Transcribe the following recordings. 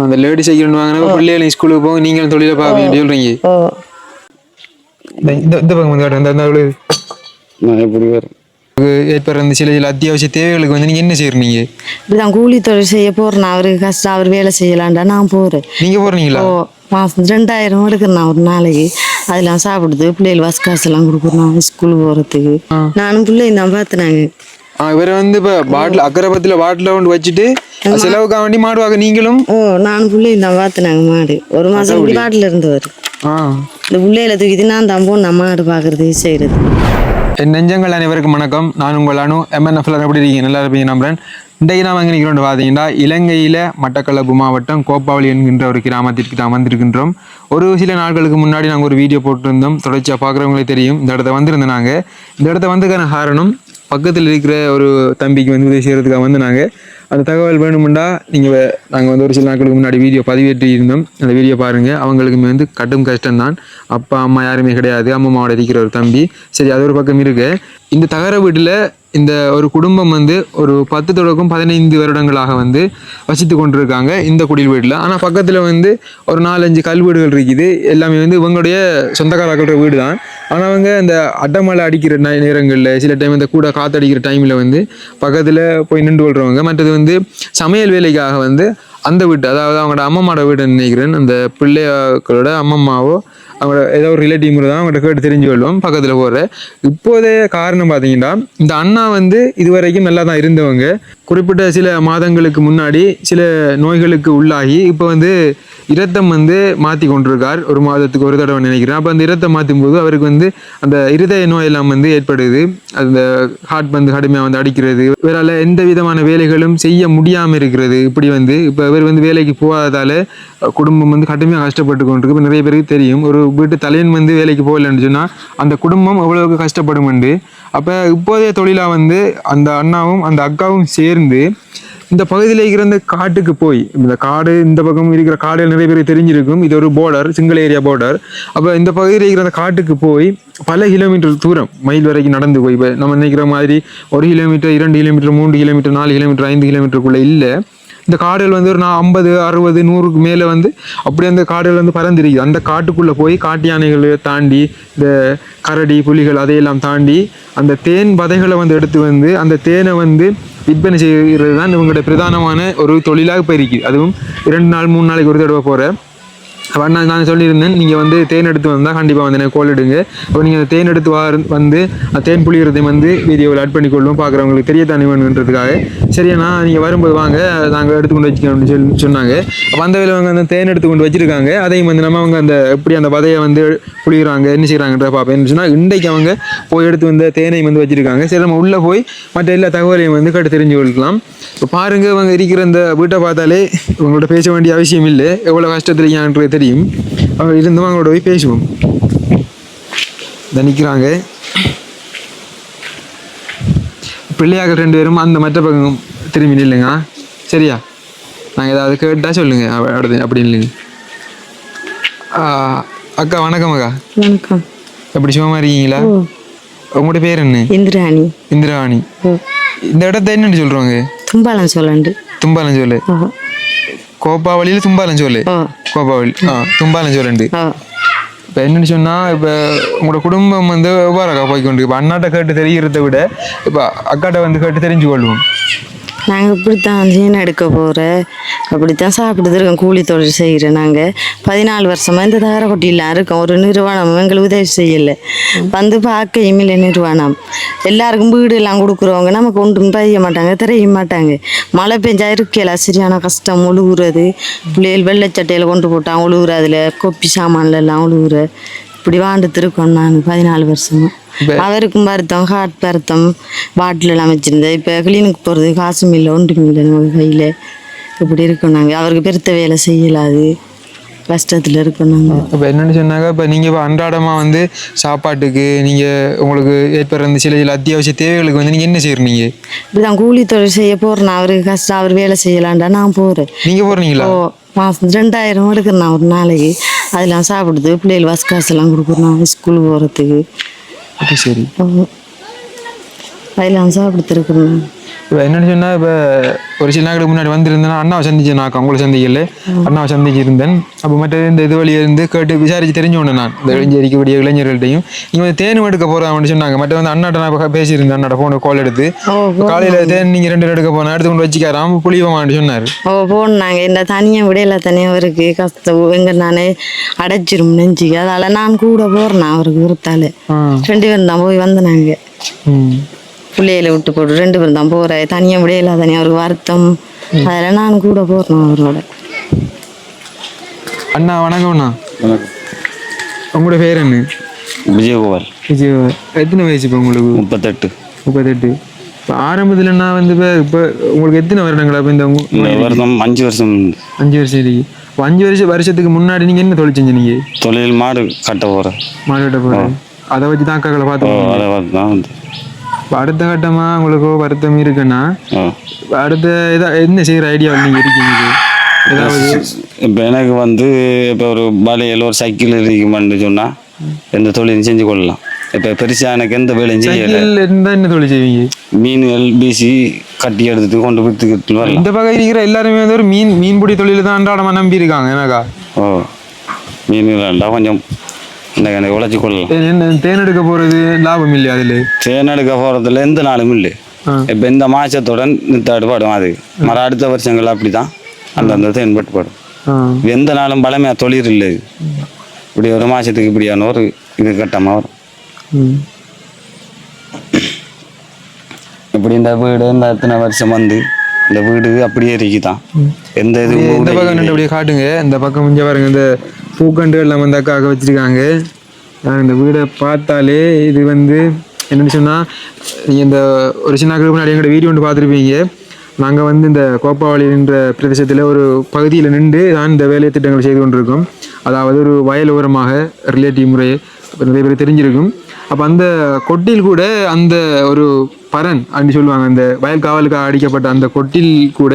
அந்த lady cycle வாங்கினா பிள்ளைகளும் ஸ்கூலுக்கு போக நீங்களும் தொழில பார்ப்பீங்க சொல்றீங்க. இந்த பக்கம் வந்து இந்த அவ்வளவு நான் எப்படி வரும் ஏற்படுற இந்த சில சில அத்தியாவசிய தேவைகளுக்கு வந்து நீங்க என்ன செய்யறீங்க? இப்படிதான் கூலி தொழில் செய்ய போறேன். அவருக்கு கஷ்டம் அவர் வேலை செய்யலான்டா நான் போறேன். நீங்க போறீங்களா? மாசம் ரெண்டாயிரம் எடுக்கிறேன் நான் ஒரு நாளைக்கு. அதெல்லாம் சாப்பிடுது பிள்ளைகள் பஸ் காசெல்லாம் கொடுக்குறோம் ஸ்கூல் போறதுக்கு. நானும் பிள்ளைங்க தான் பார்த்துனாங்க. ஆ, இவரை வந்து இப்ப பாட்டில் அக்கரபத்துல பாட்டில கொண்டு வச்சுட்டு செலவுக்காக வேண்டி மாடுவாங்க நீங்களும்? ஓ நானும் பிள்ளைங்க தான் பார்த்துனாங்க மாடு. ஒரு மாசம் பாட்டில் இருந்தவர். ஆ. இந்த பிள்ளைகளை தூக்கிட்டு நான் தான் போன மாடு பார்க்கறது செய்யறது என் நெஞ்சங்கள் அனைவருக்கும் வணக்கம். நான் உங்கள் அனு எம்என்எஃப்ல எப்படி இருக்கீங்க? நல்லா இருப்பீங்க நம்புறேன் இன்றைக்கு நாம் எங்கே நிற்கிறோம் பார்த்தீங்கன்னா இலங்கையில் மட்டக்களப்பு மாவட்டம் கோப்பாவளி என்கின்ற ஒரு கிராமத்திற்கு நாம் வந்திருக்கின்றோம். ஒரு சில நாட்களுக்கு முன்னாடி நாங்கள் ஒரு வீடியோ போட்டிருந்தோம். தொடர்ச்சியாக பார்க்குறவங்களே தெரியும். இந்த இடத்த வந்திருந்தோம் நாங்கள் இந்த இடத்த வந்ததுக்கான காரணம் பக்கத்தில் இருக்கிற ஒரு தம்பிக்கு வந்து உதவி செய்கிறதுக்காக வந்து நாங்கள் அந்த தகவல் வேணுமெண்டா நீங்கள் நாங்கள் வந்து ஒரு சில நாட்களுக்கு முன்னாடி வீடியோ பதிவேற்றி இருந்தோம் அந்த வீடியோ பாருங்கள் அவங்களுக்குமே வந்து கடும் கஷ்டம்தான். அப்பா அம்மா யாருமே கிடையாது. அம்மாவோட இருக்கிற ஒரு தம்பி. சரி அது ஒரு பக்கம் இருக்கு. இந்த தகர வீட்டில் இந்த ஒரு குடும்பம் வந்து ஒரு பத்து தொடக்கம் பதினைந்து வருடங்களாக வந்து வசித்து கொண்டிருக்காங்க இந்த குடில் வீட்டில். ஆனால் பக்கத்தில் வந்து ஒரு நாலஞ்சு கல் வீடுகள் இருக்குது. எல்லாமே வந்து இவங்களுடைய சொந்தக்காரர்களோட வீடு தான் ஆனால் அவங்க இந்த அட்டமலை அடிக்கிற நேரங்களில் சில டைம் இந்த கூட காற்றடிக்கிற டைமில் வந்து பக்கத்தில் போய் நின்று கொள்றவங்க. மற்றது வந்து வந்து சமையல் வேலைக்காக வந்து அந்த வீட்டு அதாவது அவங்களோட அம்மம்மாவோட வீடு நினைக்கிறேன். அந்த பிள்ளைகளோட அம்மம்மாவோ அவங்களோட ஏதோ ஒரு ரிலேட்டிவ் தான் அவங்கள்ட்ட கேட்டு தெரிஞ்சு கொள்வோம் பக்கத்தில் போகிற இப்போதைய காரணம் பார்த்தீங்கன்னா இந்த அண்ணா வந்து இதுவரைக்கும் நல்லா தான் இருந்தவங்க. குறிப்பிட்ட சில மாதங்களுக்கு முன்னாடி சில நோய்களுக்கு உள்ளாகி இப்போ வந்து இரத்தம் வந்து மாற்றி கொண்டிருக்கார். ஒரு மாதத்துக்கு ஒரு தடவை நினைக்கிறேன். அப்போ அந்த இரத்தம் மாற்றும் போது அவருக்கு வந்து அந்த இருதய நோயெல்லாம் வந்து ஏற்படுது. அந்த ஹார்ட் வந்து கடுமையாக வந்து அடிக்கிறது. இவரால் எந்த விதமான வேலைகளும் செய்ய முடியாமல் இருக்கிறது. இப்படி வந்து இப்போ இவர் வந்து வேலைக்கு போகாததால் குடும்பம் வந்து கடுமையாக கஷ்டப்பட்டு கொண்டிருக்கு. இப்போ நிறைய பேருக்கு தெரியும். ஒரு வீட்டு தலைவன் வந்து வேலைக்கு போகலன்னு சொன்னால் அந்த குடும்பம் எவ்வளவுக்கு கஷ்டப்படும் என்று. அப்போ இப்போதைய தொழிலாக வந்து அந்த அண்ணாவும் அந்த அக்காவும் சேர்ந்து இந்த பகுதியில் இருக்கிற அந்த காட்டுக்கு போய் இந்த காடு இந்த பக்கம் இருக்கிற காடுகள் நிறைய பேருக்கு தெரிஞ்சிருக்கும். இது ஒரு போர்டர் சிங்கிள் ஏரியா போர்டர் அப்போ இந்த பகுதியில் இருக்கிற அந்த காட்டுக்கு போய் பல கிலோமீட்டர் தூரம் மைல் வரைக்கும் நடந்து போய் இப்போ நம்ம நினைக்கிற மாதிரி ஒரு கிலோமீட்டர் இரண்டு கிலோமீட்டர் மூன்று கிலோமீட்டர் நாலு கிலோமீட்டர் ஐந்து கிலோமீட்டருக்குள்ளே இல்லை. இந்த காடுகள் வந்து ஒரு நான் ஐம்பது அறுபது நூறுக்கு மேலே வந்து அப்படி அந்த காடுகள் வந்து பறந்துருக்குது அந்த காட்டுக்குள்ளே போய் காட்டு யானைகளை தாண்டி இந்த கரடி புலிகள் அதையெல்லாம் தாண்டி அந்த தேன் பதைகளை வந்து எடுத்து வந்து அந்த தேனை வந்து விற்பனை செய்கிறது தான் இவங்களோட பிரதானமான ஒரு தொழிலாக இப்போ அதுவும் இரண்டு நாள் மூணு நாளைக்கு ஒரு தடவை போகிற அப்போ நான் நான் சொல்லியிருந்தேன் நீங்கள் வந்து தேன் எடுத்து வந்தால் கண்டிப்பாக வந்து எனக்கு கோல் எடுங்க. அப்போ நீங்கள் அந்த தேன் எடுத்து வா வந்து அந்த தேன் புளியறதையும் வந்து வீடியோவில் ஆட் பண்ணிக்கொள்வோம் பார்க்குறவங்களுக்கு தெரிய தானே வேணுன்றதுக்காக சரியாண்ணா நீங்கள் வரும்போது வாங்க நாங்கள் எடுத்து கொண்டு வச்சுக்கோம் அப்படின்னு சொல்லி சொன்னாங்க. அப்போ அந்த வேலை அவங்க அந்த தேன் எடுத்து கொண்டு அதையும் வந்து நம்ம அவங்க அந்த எப்படி அந்த வதையை வந்து புளிகிறாங்க என்ன செய்கிறாங்கன்ற பார்ப்பேன் சொன்னால் இன்றைக்கு அவங்க போய் எடுத்து வந்த தேனையும் வந்து வச்சுருக்காங்க. சரி நம்ம உள்ளே போய் மற்ற எல்லா தகவலையும் வந்து கேட்டு தெரிஞ்சு கொள்ளலாம். இப்போ பாருங்கள் அவங்க இருக்கிற இந்த வீட்டை பார்த்தாலே உங்கள்கிட்ட பேச வேண்டிய அவசியம் இல்லை. எவ்வளோ கஷ்டத்தில் தெரியும் தெரியும். அவங்க இருந்தும் அவங்களோட போய் பேசுவோம். நிற்கிறாங்க பிள்ளையாக ரெண்டு பேரும் அந்த மற்ற பக்கம் திரும்பி நில்லுங்க. சரியா? நாங்கள் ஏதாவது கேட்டால் சொல்லுங்க. அடுத்து அப்படி இல்லைங்க அக்கா வணக்கம் அக்கா. வணக்கம். எப்படி சும்மா இருக்கீங்களா? உங்களோட பேர் என்ன? இந்திராணி. இந்திராணி. இந்த இடத்த என்னன்னு சொல்றாங்க? தும்பாலம் சொல்லண்டு தும்பாலஞ்சோலை ஓ கோப்பாவளியில் தும்பாலஞ்சோலை ஓ கோப்பாவளி ஆ தும்பாலஞ்சோலண்டு ஓ இப்போ என்னன்னு சொன்னால் இப்போ உங்களோட குடும்பம் வந்து எவ்வாறு போய்க்கொண்டு இப்போ அண்ணாட்ட கேட்டு தெரிகிறத விட இப்போ அக்காட்ட வந்து கேட்டு தெரிஞ்சு கொள்வோம் நாங்கள் இப்படித்தான் ஜீன் எடுக்க போகிறேன் அப்படித்தான் சாப்பிட்டு இருக்கோம். கூலி தொழில் செய்கிறோம் நாங்கள் பதினாலு வருஷமாக இந்த தாரக்கொட்டிலாம் இருக்கோம். ஒரு நிறுவனம் எங்களுக்கு உதவி செய்யலை. வந்து பார்க்க இல்லை நிறுவனம் எல்லாருக்கும் வீடு எல்லாம் கொடுக்குறவங்க நமக்கு ஒன்றும் பெய்ய மாட்டாங்க தெரிய மாட்டாங்க. மழை பெஞ்சா இருக்கல சரியான கஷ்டம். ஒழுகுறது பிள்ளைகள் வெள்ளைச்சட்டையில் கொண்டு போட்டான் ஒழுகுற அதில் கொப்பி சாமான்ல எல்லாம் உழுகுற இப்படி வாழ்ந்துட்டு இருக்கோம் நான் பதினாலு வருஷமா. அவருக்கும் வருத்தம் ஹார்ட் வருத்தம் பாட்டில் எல்லாம் வச்சுருந்தேன் இப்போ கிளினிக் போகிறது காசும் இல்லை ஒன்றும் இல்லை நம்ம கையில். இப்படி இருக்கோம் நாங்கள் அவருக்கு பெருத்த வேலை செய்யலாது. கஷ்டத்தில் இருக்கோம் நாங்கள் இப்போ என்னன்னு சொன்னாங்க இப்போ நீங்கள் இப்போ அன்றாடமாக வந்து சாப்பாட்டுக்கு நீங்கள் உங்களுக்கு ஏற்படுற இந்த சில சில அத்தியாவசிய தேவைகளுக்கு வந்து நீங்கள் என்ன செய்கிறீங்க இப்படிதான் கூலி தொழில் செய்ய போகிறேன் அவருக்கு கஷ்டம் அவர் வேலை செய்யலான்டா நான் போகிறேன் நீங்கள் போகிறீங்களா ஓ மாதம் ரெண்டாயிரம் எடுக்கிறேன் ஒரு நாளைக்கு. அதெல்லாம் சாப்பிடுது. பிள்ளைகள் பஸ் காசெல்லாம் கொடுக்குறோம் ஸ்கூல் போகிறதுக்கு அப்படி சரி. அதெல்லாம் சாப்பிடுத்து இருக்கிறேன் இப்போ என்னன்னு சொன்னா இப்போ ஒரு சில நாளுக்கு முன்னாடி வந்திருந்தேன் அண்ணாவை சந்திச்சேன் நான் உங்களை சந்திக்கல. அண்ணாவை சந்திச்சிருந்தேன். அப்போ மற்ற இந்த இது வழியா இருந்து கேட்டு விசாரிச்சு தெரிஞ்சோன்னு நான். இந்த இளைஞர் இருக்கக்கூடிய இளைஞர்கள்ட்டையும் இங்கே வந்து தேனும் எடுக்க போகிறாங்கன்னு சொன்னாங்க. மற்ற வந்து அண்ணாட்ட நான் பேசியிருந்தேன் அண்ணாட்ட ஃபோனை கால் எடுத்து. காலையில் தேன் நீங்கள் ரெண்டு எடுக்க போனா எடுத்து கொண்டு வச்சுக்காராம் புளியமான்னு சொன்னார். ஓ போனாங்க இந்த தனியாக விடையில தனியாக அவருக்கு கஷ்டம். எங்க நானே அடைச்சிரும் நெஞ்சுக்கு. அதால நான் கூட போறேன் அவருக்கு விருத்தால ஆ. ரெண்டு பேரும் தான் போய் வந்தனாங்க ம். பிள்ளையில விட்டு போட்டு ரெண்டு பேரும் தான் போறேன் தனியாக விடையில தனியாக அவருக்கு வருத்தம். அதில் நான் கூட போறேன் அவரோட. அண்ணா வணக்கம்ண்ணா வணக்கம். உங்களோட பேர் என்ன? விஜயகோபால் விஜய் எத்தனை வயசு இப்போ உங்களுக்கு? முப்பத்தெட்டு. முப்பத்தெட்டு. இப்போ ஆரம்பத்தில் நான் வந்து இப்போ இப்போ உங்களுக்கு எத்தனை வருடங்களா இப்போ இந்த வருடம் அஞ்சு வருஷம் அஞ்சு வருஷம் இருக்கு. இப்போ அஞ்சு வருஷம் வருஷத்துக்கு முன்னாடி நீங்கள் என்ன தொழில் செஞ்சீங்க நீங்கள் தொழில் மாடு கட்ட போகிறேன் மாடுகிட்ட போகிறேன் அதை வச்சு தான் அக்காக்களை பார்த்து அதை பார்த்து தான் வந்து. இப்போ அடுத்த கட்டமாக உங்களுக்கு வருத்தம் இருக்குன்னா அடுத்த இதா என்ன செய்கிற ஐடியாவில் நீங்கள் இருக்கீங்க? ஏதாவது இப்போ எனக்கு வந்து இப்போ ஒரு வலையில் ஒரு சைக்கிள் இருக்குமான்னு சொன்னால் எந்த தொழிலும் செஞ்சு கொள்ளலாம். இப்போ பெருசாக எனக்கு எந்த வேலையும் செய்யலை. என்ன தொழில் செய்வீங்க? மீன்கள் வீசி கட்டி எடுத்துட்டு கொண்டு விற்றுக்கிட்டு வரலாம். இந்த பக்கம் இருக்கிற எல்லாருமே வந்து ஒரு மீன் மீன்பிடி தொழில் தான் அன்றாடமாக நம்பி இருக்காங்க எனக்கா? ஓ மீன்கள்டா கொஞ்சம் எனக்கு உழைச்சி கொள்ளலாம் தேன் எடுக்க போகிறது லாபம் இல்லையா அதில்? தேன் எடுக்க போகிறதுல எந்த நாளும் இல்லை. இப்போ இந்த மாசத்துடன் நித்தாடு பாடும் அது. மர அடுத்த வருஷங்கள் அப்படி தான் அந்தந்த தேன் பட்டு பாடும் ஆ. எந்த நாளும் பழமையாக தொழில் இல்லை. இப்படி ஒரு மாசத்துக்கு இப்படியான ஒரு இது கட்டமாக வரும். இப்படி இந்த வீடு இந்த எத்தனை வருஷம் வந்து இந்த வீடு அப்படியே இருக்குதான். எந்த இது இந்த பக்கம் அப்படியே காட்டுங்க. இந்த பக்கம் இங்கே பாருங்க இந்த பூக்கண்டுகள் எல்லாம் வந்து அக்காக்க வச்சுருக்காங்க. இந்த வீடை பார்த்தாலே இது வந்து என்னென்னு சொன்னால் நீங்கள் இந்த ஒரு சின்ன நாட்களுக்கு முன்னாடி எங்களோட வீடியோ ஒன்று பார்த்துருப்பீங்க. நாங்கள் வந்து இந்த கோப்பாவளி என்ற பிரதேசத்தில் ஒரு பகுதியில் நின்று தான் இந்த வேலை திட்டங்கள் செய்து கொண்டிருக்கோம். அதாவது ஒரு வயல் ஓரமாக ரிலேட்டிவ் முறையை நிறைய பேர் தெரிஞ்சிருக்கும். அப்போ அந்த கொட்டில் கூட அந்த ஒரு பரன் அப்படின்னு சொல்லுவாங்க. அந்த வயல் காவலுக்காக அடிக்கப்பட்ட அந்த கொட்டில் கூட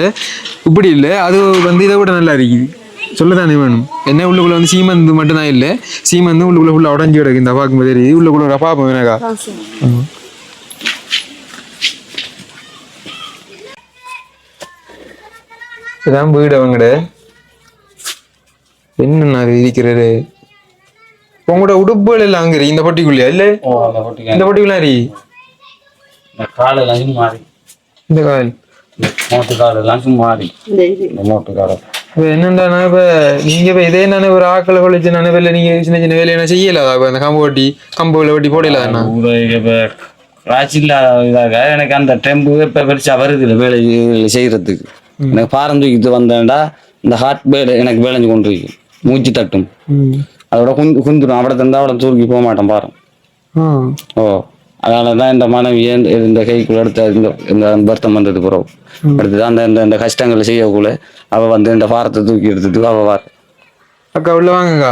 இப்படி இல்லை. அது வந்து இதை விட நல்லா இருக்குது. சொல்லத்தானே வேணும். என்ன உள்ளுக்குள்ள வந்து சீமந்து மட்டும்தான் இல்லை. சீமந்து உள்ளுக்குள்ள ஃபுல்லாக உடஞ்சி கிடக்கு இந்த பார்க்கும்போது தெரியுது. உள்ளுக்குள்ள ஒரு பாப்போம் எனக்கா. இதான் வீடு அவங்கட என்னண்ணா அது இருக்கிறது? உங்களோட உடுப்புகள் எல்லாம் அங்க இந்த பட்டிக்குள்ளேயா? இல்லை? இந்த பட்டிக்குள்ள இருக்கு. காலெல்லாம் சும்மா இந்த கால். மோட்டு காலெல்லாம் சும்மா இந்த மோட்டு காலம். இப்போ என்னண்டானா இப்போ நீங்கள் இப்போ இதே நானே ஒரு ஆக்களை கொளிச்சு நானே வேலை நீங்கள் சின்ன சின்ன வேலையை என்ன செய்யலாதா இப்போ அந்த கம்பு வெட்டி கம்புகளை வெட்டி போடலாதாண்ணா காய்ச்சி இல்லாத இதாக எனக்கு அந்த டெம்பு இப்போ பெருசா வருது இல்லை வேலை செய்யறதுக்கு. எனக்கு பாரம் தூக்கிட்டு வந்தேன்டா இந்த ஹார்ட் பேடு எனக்கு வேலைஞ்சு கொண்டு இருக்கு. மூச்சு தட்டும். அதோட குந்து குந்துடும். அவட தந்தா அவட தூக்கி போக மாட்டேன் பாரம். ஓ. அதனால தான் இந்த மனைவி ஏன் இந்த கைக்குள்ள எடுத்த இந்த இந்த வருத்தம் வந்தது பிறகு அடுத்து அந்த இந்த இந்த கஷ்டங்களை செய்யக்குள்ள அவ வந்து இந்த பாரத்தை தூக்கி எடுத்துட்டு அவ வார அக்கா உள்ள வாங்கக்கா.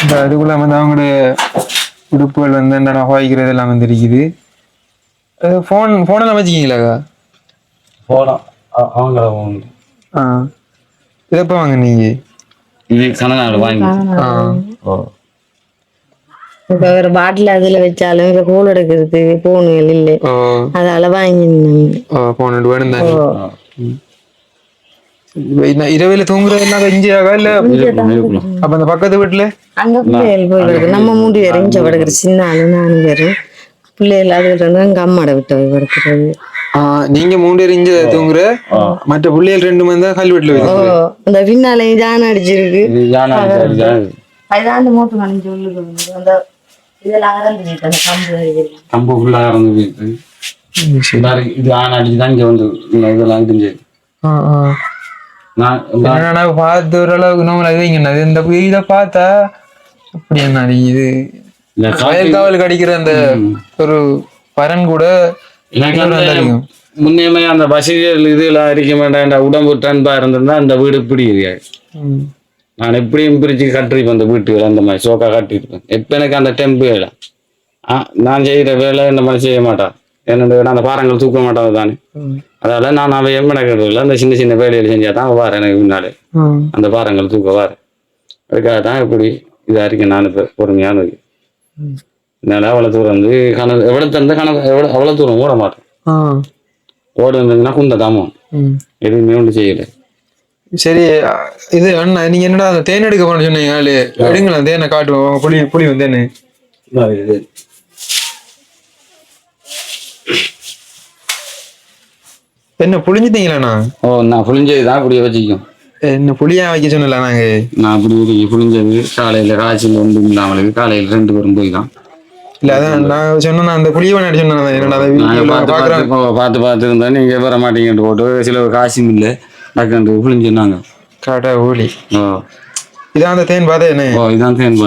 இந்த அதுக்குள்ள வந்து அவங்களுடைய உடுப்புகள் வந்து இந்த நகைக்கிறது எல்லாம் வந்து இருக்குது ஃபோன் ஃபோனெல்லாம் வச்சுக்கிங்களாக்கா போலாம் அவங்கள ஆ? இதப்போ வாங்க நீங்கள் இது கனநாடு வாங்கி ஓ இப்போ ஒரு பாட்டில் அதில் வச்சாலும் இப்போ கூழ் எடுக்கிறதுக்கு பூணுகள் இல்லை. அதால இந்த இரவில தூங்குறது எல்லாம் இஞ்சியாகா இல்ல? அப்ப அந்த பக்கத்து வீட்டுல அங்க பிள்ளைகள் நம்ம மூடி வேற இஞ்ச படுக்கிற சின்ன ஆளு நானும் வேறு பிள்ளைகள் அது எங்க அம்மாட விட்டு படுக்கிறது. நீங்க மூணு பேர் இஞ்ச தூங்குற மற்ற பிள்ளைகள் ரெண்டு மணி தான் கல் வீட்டுல ஓ வைக்கும் இந்த பின்னாலே ஜான் அடிச்சிருக்கு. அதுதான் அந்த மூட்டு உள்ளுக்கு வந்து அந்த இதெல்லாம் அறந்துட்டு அந்த கம்பு அடிக்கிறது கம்பு ஃபுல்லா இறந்து போயிட்டு இது தான் இங்க வந்து இதெல்லாம் இடிஞ்சு ஆ, ஆ. நான் என்னன்னா பார்த்து ஓரளவுக்கு நோமல் அது இந்த இதை பார்த்தா அப்படி என்ன இது வயல் காவலுக்கு அடிக்கிற அந்த ஒரு பரன் கூட முன்னேமே அந்த வசதிகள் இதெல்லாம் இருக்க மாட்டேன் உடம்பு டன்பா இருந்திருந்தா அந்த வீடு இப்படி இருக்காது. நான் எப்படியும் பிரிச்சு கட்டிருப்பேன் அந்த வீட்டுகள் அந்த மாதிரி சோக்கா கட்டிருப்பேன் எப்ப எனக்கு அந்த டெம்பு வேலை. நான் செய்யற வேலை இந்த மாதிரி செய்ய மாட்டான். என்னோட அந்த பாறங்கள் தூக்க மாட்டான் தானே. அதால நான் அவன் எம்மனக்கிறதுல அந்த சின்ன சின்ன வேலைகள் செஞ்சா தான் வார எனக்கு முன்னாலே. அந்த பாறங்கள் தூக்க வார அதுக்காக தான் இப்படி இதா இருக்கேன். நான் இப்போ பொறுமையான அதனால அவ்வளோ தூரம் வந்து கணக்கு எவ்வளோ தந்த கணக்கு எவ்வளோ அவ்வளோ தூரம் ஓட மாட்டேன். ஆ. ஓட இருந்ததுன்னா குந்த தாமம் எதுவுமே ஒன்றும் செய்யலை. சரி இது அண்ணா நீங்க என்னடா அந்த தேன் எடுக்க போன சொன்னீங்க ஆளு. எடுங்களா தேனை காட்டுவோம் புளி புளி வந்தேன்னு என்ன? புளிஞ்சிட்டீங்களாண்ணா ஓ நான் புளிஞ்சது தான் அப்படியே வச்சுக்கும். என்ன புளியா வைக்க சொன்னல நாங்க நான் அப்படி ஒரு புளிஞ்சது காலையில் காய்ச்சல் ஒன்றும் இல்லாமலுக்கு காலையில் ரெண்டு பேரும் போய் தான். இல்ல அதான் நான் சொன்னேன் அந்த புளிய வேணாடி சொன்னேன் என்னடா அந்த நாங்கள் வீடியோல பார்த்து பார்த்து இருந்தா நீங்கள் வர மாட்டீங்கன்ட்டு போட்டு சில காசும் இல்லை. டக்குன்ட்டு புளிஞ்சுனாங்க காட்டா ஊழி ஓ. இதான் அந்த தேன் பார்த்தா என்ன? ஓ இதான் தேன்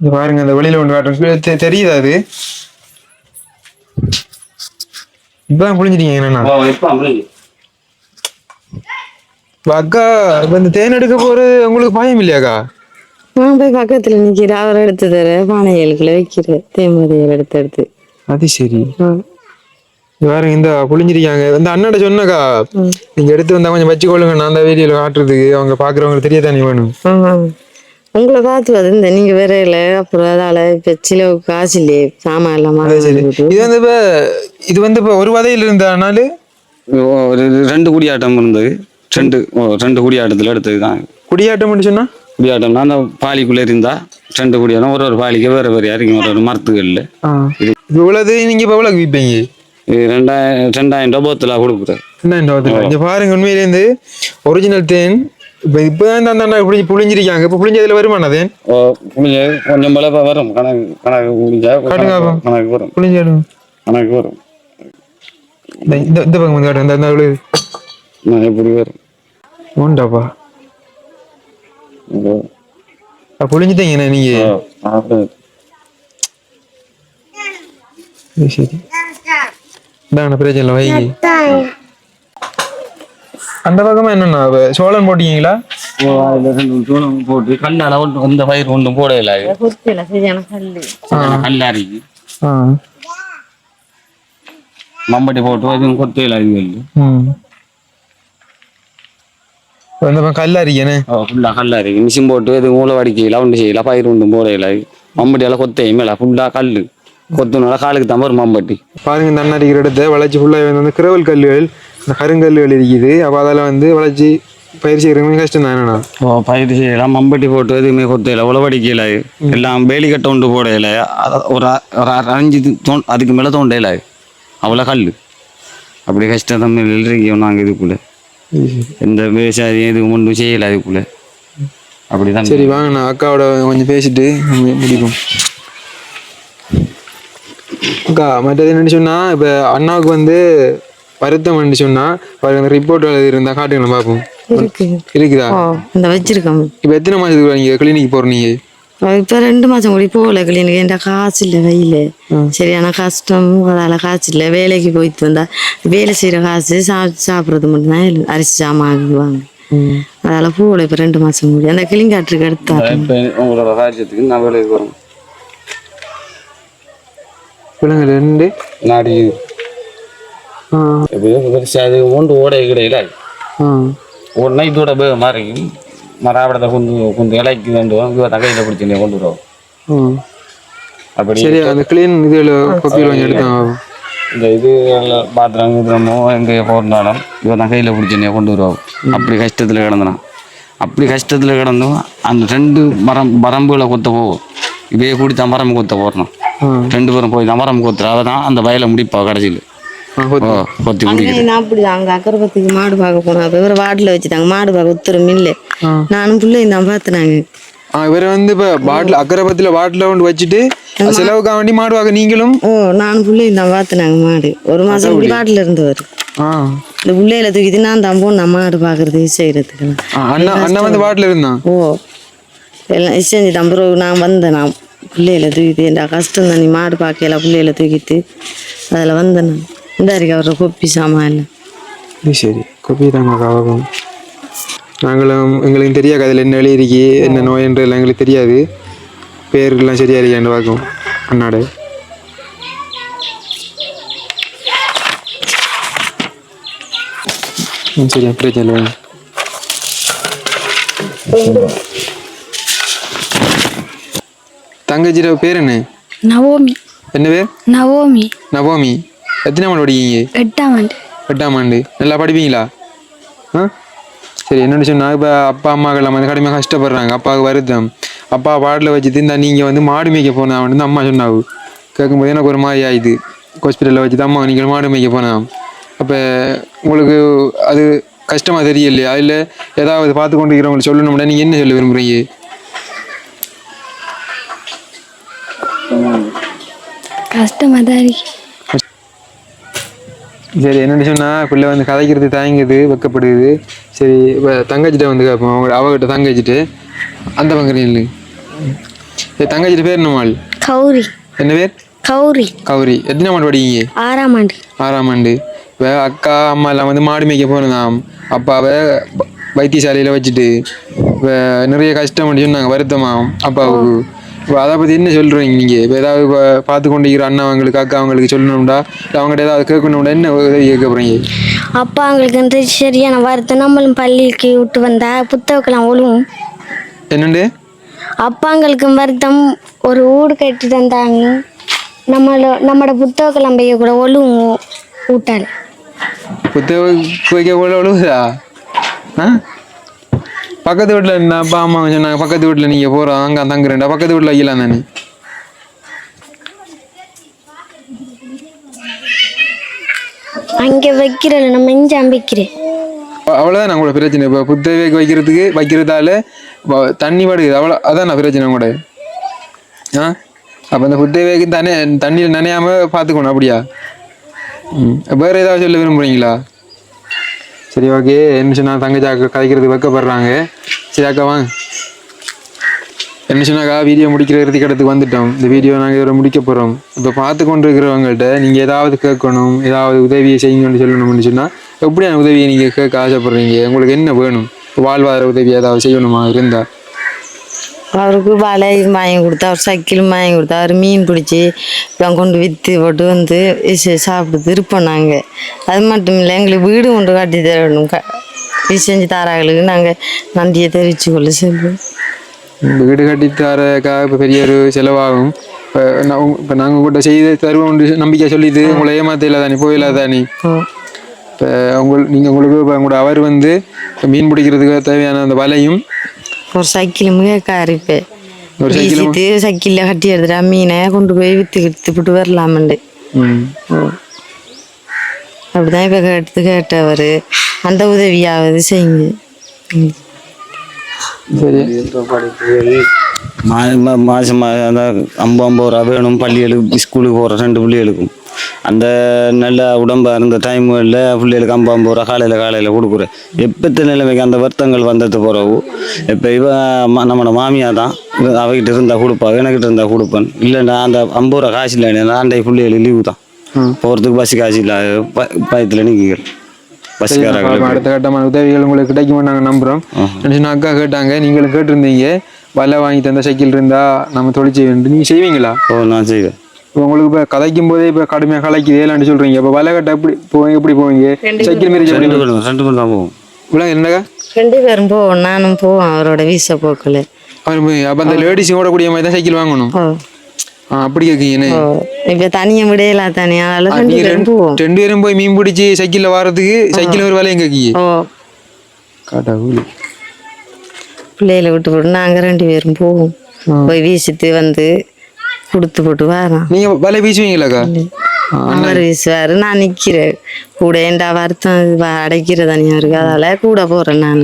இங்க பாருங்க அந்த வெளியில ஒன்று தெரியுதா அது? இப்பதான் புளிஞ்சிட்டீங்க புளிஞ்சு இப்ப அக்கா இப்ப இந்த தேன் எடுக்க போறது உங்களுக்கு பயம் இல்லையாக்கா? நான் போய் பக்கத்துல நிக்கிற அவர் எடுத்து தர பானைகளுக்குள்ள வைக்கிற தேமதியல் எடுத்து எடுத்து. அது சரி. பாருங்க இந்த புளிஞ்சிருக்காங்க இந்த அண்ணாட சொன்னக்கா. நீங்க எடுத்து வந்தா கொஞ்சம் வச்சுக்கொள்ளுங்க. நான் அந்த வீடியோல காட்டுறதுக்கு அவங்க பாக்குறவங்களுக்கு தெரியத்தானே வேணும். ஆ. உங்களை பார்த்து வந்து இந்த நீங்க வேற இல்ல. அப்புறம் அதால இப்ப காசு இல்லையே. சாமான் வாங்கிட்டு. இது வந்து இப்ப இது வந்து இப்ப ஒரு வதையில் இருந்தனால ரெண்டு குடியாட்டம் இருந்தது. ரெண்டு ஓ ரெண்டு குடியாட்டத்தில் எடுத்தது தான் குடியாட்டம் சொன்னா? குடியாட்டம்னா அந்த பாலிக்குள்ளே இருந்தா ரெண்டு குடியாட்டம் ஒரு ஒரு பாலிக்கு வேறு வேறு இறங்கி ஒரு ஒரு மரத்துகளில் இப்ப இவ்வளவு நீங்க இப்ப எவ்வளவு விற்பீங்க ரெண்டாயிரம் ரெண்டாயிரம் ரூபாய் போத்தில். கொடுக்குறேன் என்ன இங்க பாருங்க உண்மையிலேருந்து ஒரிஜினல் தேன் இப்ப இப்பதான் இந்த அந்த அண்ணா புளி புளிஞ்சிருக்காங்க இப்ப புளிஞ்சதுல வருமானா தேன்? ஓ புளிஞ்ச கொஞ்சம் போல இப்ப வரும். கணக்கு கணக்கு புளிஞ்சா கணக்கு வரும். புளிஞ்சிடும் கணக்கு வரும். இந்த இந்த பக்கம் வந்து காட்டுங்க இந்த இந்த அவ்வளவு நான் எப்படி வரும். உண்டாப்பா. ஓ, புளிஞ்சிட்டீங்கண்ணா நீங்க. சரி, பிரச்சனை இல்லை வைங்க. அந்த பக்கமா என்னண்ணா சோளம் போட்டீங்களா? சோளம் போட்டு கல்லால ஒன்று இந்த பயிர் ஒன்றும் போடல. குத்தில சரியான கல்லு. கல்லாரிக்கு ஆ. மம்பட்டி போட்டு அதுவும் கொத்தையில் அது ம் இப்ப இந்த பக்கம் கல்லாரிக்கண்ணே ஓ ஃபுல்லாக கல்லாரிக்கு மிஷின் போட்டு இது மூளை வடிக்கையில் ஒன்று செய்யல பயிர் ஒன்றும் போடையில மம்பட்டியால் கொத்தையும் மேலே ஃபுல்லாக கல் கொத்துனால காலுக்கு தான் வரும் மம்பட்டி. பாருங்க இந்த அண்ணா அடிக்கிற இடத்த வளைச்சி ஃபுல்லாக வந்து கிரவல் கல்லுகள் இந்த கருங்கல்லுகள் இருக்குது. அப்போ அதில் வந்து வளைச்சி பயிர் செய்கிறவங்க கஷ்டம் தான் என்னண்ணா ஓ பயிர் செய்யலாம். மம்பட்டி போட்டு எதுவுமே கொத்தையில உழவடிக்கையில் எல்லாம் வேலி கட்ட ஒன்று போடையில ஒரு அ- ஒரு அரை அஞ்சு இது தோன் அதுக்கு மேலே தோண்டையில. அவ்வளோ கல் அப்படி கஷ்டம் இருக்கோம் நாங்கள் இதுக்குள்ளே. எந்த விவசாயம் எதுவும் ஒன்றும் செய்யலை அதுக்குள்ளே. அப்படிதான். சரி வாங்க நான் அக்காவோட கொஞ்சம் பேசிட்டு முடிப்போம். அக்கா மற்றது என்னன்னு சொன்னா இப்போ அண்ணாவுக்கு வந்து வருத்தம் என்ன சொன்னா அந்த ரிப்போர்ட் இருந்தால் காட்டுங்களேன் பார்ப்போம். இருக்கு. இருக்குதா? இந்த வச்சிருக்கோம். இப்போ எத்தனை மாதத்துக்கு நீங்கள் கிளினிக் போகிறீங்க இப்ப ரெண்டு மாசம் கூடி போகல கிளினிக் என்கிட்ட காசு இல்லை வெயில சரியான கஷ்டம் அதால காசு இல்லை வேலைக்கு போயிட்டு வந்தா வேலை செய்யற காசு சா சாப்பிட்றது மட்டும்தான். அரிசி சாமான் ஆகுவாங்க அதால போகல இப்ப ரெண்டு மாசம் கூடி அந்த கிளிங்காட்டுக்கு எடுத்தாரு இப்போ உங்களோட ராஜ்யத்துக்கு நான் வேலைக்கு வரோம் ரெண்டு நாடி எப்படியோ பெருசாக ஒன்று ஓட ஒரு நைட்டோட போய் மாறி மராபடத்தை கொண்டு கொண்டு இலைக்கு வேண்டும் இவ தகையில் பிடிச்சி கொண்டு வரும் அப்படி சரி அந்த கிளீன் இதில் கொப்பியில் கொஞ்சம் எடுத்தான் இந்த இது பாத்திரம் கீத்திரமோ எங்கே போகிறனாலும் இவன் தான் கையில் பிடிச்சி கொண்டு வருவோம் அப்படி கஷ்டத்தில் கிடந்தான். அப்படி கஷ்டத்தில் கிடந்தும் அந்த ரெண்டு மரம் மரம்புகளை கொத்த போகும். இவையே கூடி தான் மரம் கொத்த போடுறோம் ஆ. ரெண்டு பேரும் போய் தான் மரம் கொத்துற தான் அந்த வயலை முடிப்பா கடைசியில். கொத்தி. நான் அப்படிதான் அங்கே அக்கரப்பத்துக்கு மாடு பார்க்க போனோம் அப்போ இவரை வாட்டில் வச்சுட்டாங்க. மாடு பார்க்க உத்தரம் இல்லை நானும் பிள்ளையும் தான் பார்த்துனாங்க ஆ இவரை வந்து இப்போ பாட்டில் அக்கரபத்தில் பாட்டில் கொண்டு வச்சுட்டு செலவுக்காக வேண்டி மாடுவாங்க நீங்களும்? ஓ நானும் பிள்ளையும் தான் பார்த்துனாங்க மாடு. ஒரு மாதம் இப்படி வாட்டில் இருந்தவர். ஆ. இந்த பிள்ளையில தூக்கிட்டு நான் தான் போனேன் மாடு பார்க்கறது செய்கிறதுக்கெல்லாம் ஆ, அண்ணா அண்ணா வந்து பாட்டில் இருந்தான் ஓ. எல்லாம் செஞ்சு பிறகு நான் வந்தேன் நான் பிள்ளையில தூக்கிட்டு. என் கஷ்டம் தான் நீ மாடு பார்க்கல பிள்ளையில தூக்கிட்டு. அதில் வந்தேன் நான். இந்த இருக்கு அவரை கொப்பி சாமான் இது சரி. கொப்பி தாங்க நாங்களும் எங்களுக்கு தெரியாது அதில் என்ன எழுதிருக்கு என்ன நோயன்றதெல்லாம் எங்களுக்கு தெரியாது. பேருக்கெல்லாம் சரியா இருக்கான்னு பார்க்கும். அண்ணாட சரி பிரச்சனை இல்லை தங்கச்சியோட பேர் என்ன? நவோமி. என்ன பேர்? நவோமி. நவோமி. எத்தனை ஆண்டு படிக்கீங்க எட்டாம் ஆண்டு. எட்டாம் ஆண்டு. நல்லா படிப்பீங்களா? ஆ? சரி என்னென்னு சொன்னால் இப்போ அப்பா அம்மாக்கெல்லாம் வந்து கடுமையாக கஷ்டப்படுறாங்க. அப்பாவுக்கு வருத்தம். அப்பா பாட்டில் வச்சு இந்த நீங்கள் வந்து மாடு மேய்க்க போனா வந்து அம்மா சொன்னாவு. கேட்கும்போது எனக்கு ஒரு மாதிரி ஆயிடுது ஹாஸ்பிட்டலில் வச்சு அம்மா நீங்கள் மாடு மேய்க்க போனால் அப்போ உங்களுக்கு அது கஷ்டமாக தெரியலையா? இல்லை ஏதாவது பார்த்து கொண்டு இருக்கிறவங்களுக்கு சொல்லணும்னா நீங்கள் என்ன சொல்ல விரும்புகிறீங்க கஷ்டமாக தான் இருக்கு. சரி என்னென்னு சொன்னால் பிள்ளை வந்து கதைக்கிறது தயங்குது வெக்கப்படுது. சரி இப்போ தங்கச்சிட்ட வந்து கேட்போம். அவங்க அவகிட்ட தங்கச்சிட்டு அந்த பக்கம் இல்லை சரி தங்கச்சிட்டு பேர் என்னமாள் கௌரி. என்ன பேர்? கௌரி. கௌரி. எத்தனை ஆண்டு படிக்கீங்க ஆறாம் ஆண்டு. ஆறாம் ஆண்டு. இப்போ அக்கா அம்மா எல்லாம் வந்து மாடு மேய்க்க போனதாம். அப்பாவை வைத்தியசாலையில் வச்சுட்டு நிறைய கஷ்டம் சொன்னாங்க வருத்தமாம் அப்பாவுக்கு. இப்போ அதை பற்றி என்ன சொல்கிறீங்க நீங்கள் இப்போ ஏதாவது இப்போ பார்த்து கொண்டு இருக்கிற அண்ணாவங்களுக்கு அக்கா அவங்களுக்கு சொல்லணும்டா இல்லை அவங்கள்ட்ட ஏதாவது கேட்கணும்டா என்ன உதவி கேட்க போகிறீங்க அப்பா அவங்களுக்கு வந்து சரியான வருத்தம் நம்மளும் பள்ளிக்கு விட்டு வந்தா புத்தகக்கெல்லாம் ஒழுவும் என்னண்டு? அப்பாங்களுக்கு வருத்தம் ஒரு ஊடு கட்டி தந்தாங்க. நம்மள நம்மளோட புத்தகக்கெல்லாம் பைய கூட ஒழுவும் ஊட்டால். புத்தகம் வைக்க கூட விழுவுதா ஆ? பக்கத்து வீட்டில் என்ன அப்பா அம்மா சொன்னாங்க பக்கத்து வீட்டில் நீங்கள் போகிறோம் அங்கே தங்குறேன்டா பக்கத்து வீட்டில் வைக்கலாம் தானே அங்கே வைக்கிறல நம்ம இங்கே வைக்கிறேன் அ- அவ்வளவுதான் உங்களோட பிரச்சனை? இப்போ புத்தக வைக்கிறதுக்கு வைக்கிறதால தண்ணி படுகுது. அவ்வளோ அதான் நான் பிரச்சனை கூட ஆ? அப்போ அந்த புத்தகைக்கு தனி தண்ணியில் நனையாம பார்த்துக்கணும் அப்படியா? ம். வேறு ஏதாவது சொல்ல விரும்புறீங்களா? சரி ஓகே என்ன சொன்னா தங்கச்சி அக்கா கதைக்கிறது வைக்கப்படுறாங்க. சரி அக்கா வாங்க. என்ன சொன்னாக்கா வீடியோ முடிக்கிற இறுதி கடத்துக்கு வந்துட்டோம். இந்த வீடியோ நாங்கள் இதோட முடிக்க போகிறோம் இப்போ பார்த்து கொண்டு இருக்கிறவங்கள்ட்ட நீங்கள் ஏதாவது கேட்கணும் ஏதாவது உதவியை செய்யுங்கன்னு சொல்லணும்னு சொன்னால் எப்படியான உதவியை நீங்கள் கேட்க ஆசைப்படுறீங்க? உங்களுக்கு என்ன வேணும்? வாழ்வாதார உதவி ஏதாவது செய்யணுமா? இருந்தால் அவருக்கு வலை வாங்கி கொடுத்தா அவர் சைக்கிளும் வாங்கி கொடுத்தா அவர் மீன் பிடிச்சி இவன் கொண்டு விற்று போட்டு வந்து சாப்பிட்டு இருப்போம் நாங்கள் அது மட்டும் இல்லை எங்களுக்கு வீடு கொண்டு கட்டி தரணும். க செஞ்சு தாராங்களுக்கு நாங்கள் நன்றியை தெரிவித்து கொள்ள சொல்லுவோம் வீடு கட்டி தரக்கா இப்போ பெரிய ஒரு செலவாகும். இப்போ நாங்கள் உங்கள்கிட்ட செய்து தருவோம் நம்பிக்கை சொல்லிது உங்களை ஏமாத்தையில தானே போயில தானே? இப்போ உங்கள் நீங்கள் உங்களுக்கு இப்போ உங்களோட அவர் வந்து இப்ப மீன் பிடிக்கிறதுக்கு தேவையான அந்த வலையும் ஒரு ஒரு சைக்கிளும்? வீசிட்டு சைக்கிளில் கட்டி எடுத்துட்டா மீனை கொண்டு போய் விற்று விட்டு வரலாமண்டு அப்படிதான் இப்போ கேட்டு கேட்டவர் அந்த உதவியாவது செய்யுங்க மாசம் அந்த ஐம்பது ஐம்பது ரூபா வேணும் பள்ளிகளுக்கு ஸ்கூலுக்கு போகிற ரெண்டு பிள்ளைகளுக்கும் அந்த நல்ல உடம்பா இருந்த டைமில் பிள்ளைகளுக்கு ஐம்பது ரூபா காலையில் காலையில் கொடுக்குறேன் எப்பத்த நிலைமைக்கு அந்த வருத்தங்கள் வந்தது பிறகு இப்போ இவ ம- நம்மளோட மாமியா தான் அவகிட்ட இருந்தா கொடுப்பா எனக்கிட்ட இருந்தா கொடுப்பேன். இல்லைன்னா அந்த ஐம்பது ரூபா காசு இல்லை ஆண்டை பிள்ளைகளுக்கு லீவு தான். போகிறதுக்கு பஸ் காசு இல்லை ப பயத்தில் பாப்போம். அடுத்த கட்டமான உதவிகள் உங்களுக்கு கிடைக்கும் நாங்கள் நம்புகிறோம் அக்கா கேட்டாங்க நீங்களும் கேட்டிருந்தீங்க வலை வாங்கி தந்த சைக்கிள் இருந்தா நம்ம தொழில் செய்ய வேண்டும். நீங்கள் செய்வீங்களா? ஓ நான் செய்வேன். இப்போ உங்களுக்கு இப்போ கதைக்கும் போதே இப்போ கடுமையாக கலைக்குது ஏலான்னு சொல்கிறீங்க இப்போ வலை கட்ட எப்படி போவீங்க எப்படி போவீங்க? சைக்கிள் மாரி எப்படி ரெண்டு பேரும் தான் போவோம். இவ்வளோ என்னக்கா ரெண்டு பேரும் போவோம் நானும் போவோம் அவரோட வீச போக்கில். அவர் போய் அப்போ அந்த லேடிஸ் ஓடக்கூடிய மாதிரி தான் சைக்கிள் வாங்கணும். அப்படி கேட்குங்கண்ணே ஓ இப்போ தனியாக விடையில தனியா? ரெண்டு நீங்க பேரும் போய் மீன் பிடிச்சி சைக்கிளில் வாரதுக்கு சைக்கிள் ஒரு வேலையும் கேட்கீங்க ஊழி பிள்ளைகளை விட்டு போட்டு நாங்கள் ரெண்டு பேரும் போவோம். போய் வீசிட்டு வந்து கொடுத்து போட்டு வரோம் நீங்கள் வலை வீசுவீங்களாக்கா அவர் வீசுவார். நான் நிற்கிறேன் கூட ஏண்டா வருத்தம்? அடைக்கிற தனியாக இருக்கு அதால கூட போகிறேன் நான்.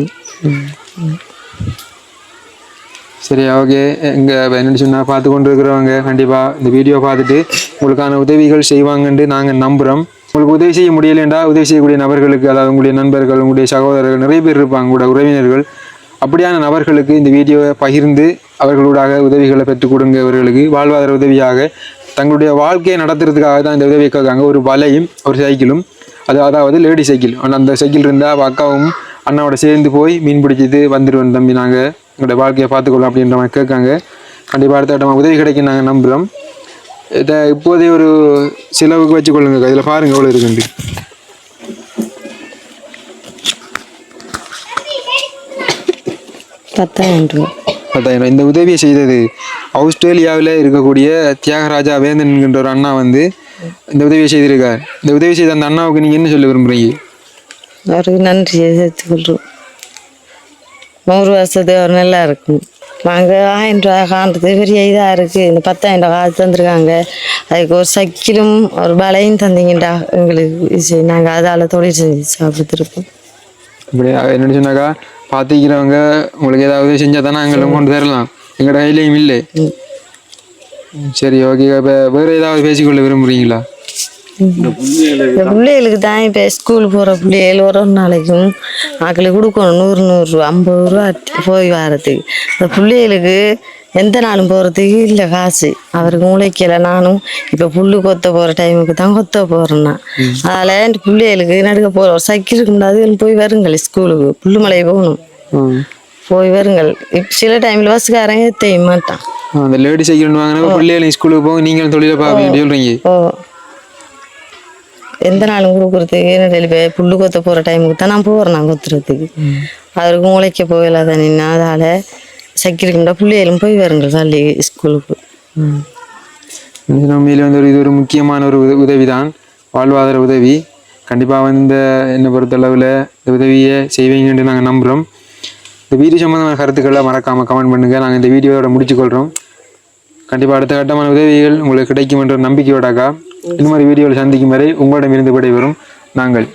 சரி ஓகே. இங்கே என்னென்னு சொன்னால் பார்த்து கொண்டு இருக்கிறவங்க கண்டிப்பாக இந்த வீடியோ பார்த்துட்டு உங்களுக்கான உதவிகள் செய்வாங்கன்ட்டு நாங்கள் நம்புகிறோம் உங்களுக்கு உதவி செய்ய முடியலைண்டா உதவி செய்யக்கூடிய நபர்களுக்கு அதாவது உங்களுடைய நண்பர்கள் உங்களுடைய சகோதரர்கள் நிறைய பேர் இருப்பாங்க உங்களோட உறவினர்கள். அப்படியான நபர்களுக்கு இந்த வீடியோவை பகிர்ந்து அவர்களூடாக உதவிகளை பெற்றுக் கொடுங்க இவர்களுக்கு வாழ்வாதார உதவியாக தங்களுடைய வாழ்க்கையை நடத்துறதுக்காக தான் இந்த உதவியை கேட்காங்க ஒரு வலையும் ஒரு சைக்கிளும் அது அதாவது லேடி சைக்கிள். அந்த சைக்கிள் இருந்தால் அக்காவும் அண்ணாவோட சேர்ந்து போய் மீன் பிடிச்சிட்டு வந்துடுவோம் தம்பி நாங்கள் எங்களோட வாழ்க்கையை பார்த்துக்கொள்ளலாம் அப்படின்ற மாதிரி கேட்காங்க கண்டிப்பாக அடுத்த இடமா உதவி கிடைக்கும் நாங்கள் நம்புகிறோம் இதை இப்போதே ஒரு செலவுக்கு வச்சுக்கொள்ளுங்க இதில் பாருங்கள் எவ்வளோ இருக்குண்டு பத்தாயிரம் ரூபா பத்தாயிரம் இந்த உதவியை செய்தது ஆஸ்திரேலியாவில் இருக்கக்கூடிய தியாகராஜா வேந்தன் என்கின்ற ஒரு அண்ணா வந்து இந்த உதவியை செய்திருக்கார். இந்த உதவி செய்த அந்த அண்ணாவுக்கு நீங்கள் என்ன சொல்ல விரும்புறீங்க? அவருக்கு நன்றியை சேர்த்துக்கொள்றோம் நூறு வருஷத்துக்கு அவர் நல்லா இருக்கும். நாங்கள் ஆயிரம் ரூபா காண்றது பெரிய இதாக இருக்குது இந்த பத்தாயிரம் ரூபா காசு தந்திருக்காங்க. அதுக்கு ஒரு சக்கிலும் ஒரு பலையும் தந்தீங்கடா எங்களுக்கு. நாங்கள் அதால் தொழில் செஞ்சு சாப்பிட்டுருப்போம் இப்படி என்ன சொன்னாக்கா? பார்த்துக்கிறவங்க உங்களுக்கு ஏதாவது செஞ்சால் தானே எங்களை கொண்டு தரலாம் எங்களோட கையிலையும் இல்லை. சரி ஓகே இப்போ வேறு ஏதாவது பேசிக்கொள்ள விரும்புகிறீங்களா இந்த பிள்ளைகளுக்கு தான். இப்போ ஸ்கூல் போகிற பிள்ளைகள் ஒரு ஒரு நாளைக்கும் ஆக்களுக்கு கொடுக்கணும். நூறு நூறு ஐம்பது ரூபா போய் வரதுக்கு இந்த பிள்ளைகளுக்கு எந்த நாளும் போகிறதுக்கு இல்லை காசு. அவருக்கு உழைக்கல நானும் இப்போ புல்லு கொத்த போகிற டைமுக்கு தான் கொத்த போகிறேன்னா அதில் இந்த பிள்ளைகளுக்கு நடுக்க போகிற ஒரு சைக்கிள் இருக்க முடியாது போய் வருங்கள் ஸ்கூலுக்கு புல்லுமலை போகணும். போய் வருங்கள். சில டைமில் பஸ்காரங்க தெரிய மாட்டான். அந்த லேடி சைக்கிள் வாங்கினா பிள்ளைகளும் ஸ்கூலுக்கு போங்க நீங்களும் தொழிலை பார்ப்பீங்க சொல்கிறீங்க எந்த நாளும் கொடுக்குறதுக்கு போய் புல்லு கொத்த போகிற டைமுக்கு தான் நான் போகிறேன் நான் கொத்துறதுக்கு. அவருக்கு உழைக்க போகல தானே அதால் சக்கிரிக்குண்டா பிள்ளைகளும் போய் வருங்க தள்ளி ஸ்கூலுக்கு. உண்மையிலே வந்து ஒரு இது ஒரு முக்கியமான ஒரு உத உதவி தான் வாழ்வாதார உதவி. கண்டிப்பாக வந்து இந்த என்னை பொறுத்தளவில் இந்த உதவியை செய்வீங்கன்னு நாங்கள் நம்புகிறோம். இந்த வீடியோ சம்மந்தமான கருத்துக்களை மறக்காமல் கமெண்ட் பண்ணுங்கள் நாங்கள் இந்த வீடியோவோட முடிச்சுக்கொள்கிறோம் கண்டிப்பாக அடுத்த கட்டமான உதவிகள் உங்களுக்கு கிடைக்கும் என்ற நம்பிக்கையோடாக்கா இந்த மாதிரி வீடியோவில் சந்திக்கும் வரை உங்களிடமிருந்து விடைபெறும் நாங்கள்.